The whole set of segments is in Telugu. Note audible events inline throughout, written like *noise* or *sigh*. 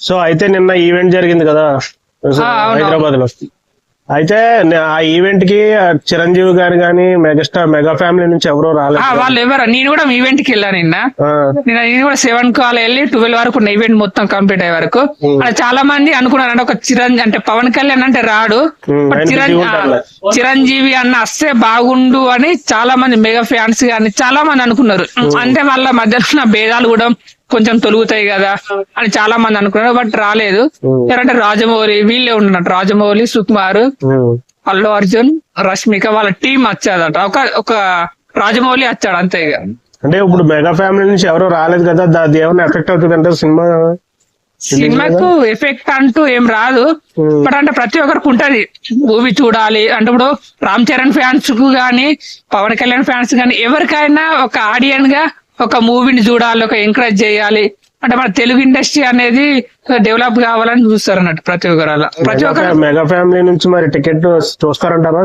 సో అయితే నిన్న ఈవెంట్ జరిగింది కదా. హైదరాబాద్లో అయితే ఆ ఈవెంట్కి చిరంజీవి గారు గాని మెగాస్టార్ మెగా ఫ్యామిలీ నుంచి ఎవరో రాలేదు. వాళ్ళు ఎవరు? నేను కూడా ఈవెంట్కి వెళ్ళాను నిన్న. నేను కూడా సెవెన్ కాల్ వెళ్ళి ట్వెల్వ్ వరకు ఉన్న ఈవెంట్ మొత్తం కంప్లీట్ అయ్యే వరకు. చాలా మంది అనుకున్నారు అంటే ఒక చిరంజీవి అంటే పవన్ కళ్యాణ్ అంటే రాడు. చిరంజీవి అన్న వస్తే బాగుండు అని చాలా మంది మెగా ఫ్యాన్స్ కానీ చాలా మంది అనుకున్నారు. అంటే వాళ్ళ మధ్యలో భేదాలు కూడా కొంచెం తొలుగుతాయి కదా అని చాలా మంది అనుకున్నారు బట్ రాలేదు. ఎవరంటే రాజమౌళి వీళ్ళే ఉంటున్నట్టు రాజమౌళి సుకుమార్ అల్లు అర్జున్ రష్మిక వాళ్ళ టీం వచ్చాదట. ఒక ఒక రాజమౌళి వచ్చాడు అంతే ఇక. అంటే ఇప్పుడు మెగా ఫ్యామిలీ నుంచి ఎవరో రాలేదు కదా ఏమైనా ఎఫెక్ట్ అవుతుంది అంటే సినిమా సినిమాకు ఎఫెక్ట్ అంటూ ఏం రాదు. బట్ అంటే ప్రతి ఒక్కరికి ఉంటది. మూవీ చూడాలి. అంటే ఇప్పుడు రామ్ చరణ్ ఫ్యాన్స్కు గానీ పవన్ కళ్యాణ్ ఫ్యాన్స్ గానీ ఎవరికైనా ఒక ఆడియన్గా ఒక మూవీని చూడాలి ఒక ఎంకరేజ్ చేయాలి. అంటే మన తెలుగు ఇండస్ట్రీ అనేది డెవలప్ కావాలని చూస్తారు అన్నట్టు ప్రతి ఒక్కరు అలా ప్రతి ఒక్కరు మెగా ఫ్యామిలీ నుంచి మరి టికెట్ చూస్తారంటారా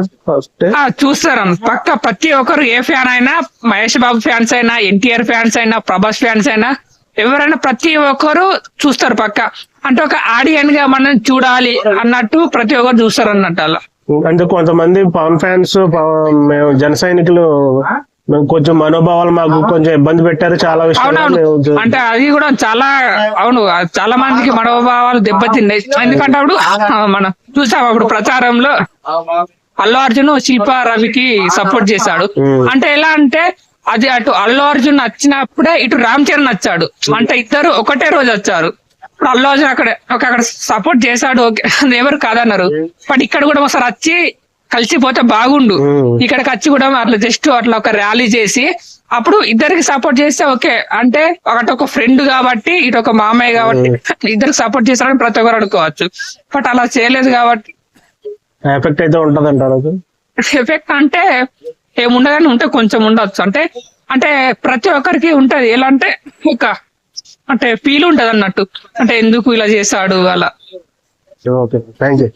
చూస్తారు పక్క ప్రతి ఒక్కరు ఏ ఫ్యాన్ అయినా మహేష్ బాబు ఫ్యాన్స్ అయినా ఎన్టీఆర్ ఫ్యాన్స్ అయినా ప్రభాస్ ఫ్యాన్స్ అయినా ఎవరైనా ప్రతి ఒక్కరు చూస్తారు పక్క. అంటే ఒక ఆడియన్గా మనం చూడాలి అన్నట్టు ప్రతి ఒక్కరు చూస్తారు అన్నట్టు అలా. అంటే కొంతమంది పవన్ ఫ్యాన్స్ మేము జన సైనికులు కొంచెం మనోభావాలు మాకు కొంచెం ఇబ్బంది పెట్టారు చాలా విషయాలు అంటే అది కూడా చాలా అవును చాలా మందికి మనోభావాలు దెబ్బతిన్నాయి. ఎందుకంటే అప్పుడు మనం చూసాం అప్పుడు ప్రచారంలో? అల్లు అర్జున్ శిల్ప రవికి సపోర్ట్ చేశాడు. అంటే ఎలా అంటే అది అటు అల్లు అర్జున్ వచ్చినప్పుడే ఇటు రామ్ చరణ్ వచ్చాడు అంటే ఇద్దరు ఒకటే రోజు వచ్చారు. ఇప్పుడు అల్లు అర్జున్ అక్కడ ఒక అక్కడ సపోర్ట్ చేశాడు ఓకే. అది ఎవరు కాదన్నారు. బట్ ఇక్కడ కూడా ఒకసారి వచ్చి కలిసిపోతే బాగుండు. ఇక్కడికి వచ్చి కూడా అట్లా జస్ట్ అట్లా ఒక ర్యాలీ చేసి అప్పుడు ఇద్దరికి సపోర్ట్ చేస్తే ఓకే. అంటే ఒకటి ఒక ఫ్రెండ్ కాబట్టి ఇటు ఒక మామయ్య కాబట్టి *laughs* ఇద్దరికి సపోర్ట్ చేస్తారని ప్రతి ఒక్కరు అనుకోవచ్చు. బట్ అలా చేయలేదు కాబట్టి ఎఫెక్ట్ అయితే ఉంటది అంటారు ఎఫెక్ట్ అంటే ఏముండదని ఉంటే కొంచెం ఉండొచ్చు. అంటే అంటే ప్రతి ఒక్కరికి ఉంటది. ఎలా అంటే ఒక అంటే ఫీల్ ఉంటది అన్నట్టు అంటే ఎందుకు ఇలా చేశాడు అలా. Okay thank you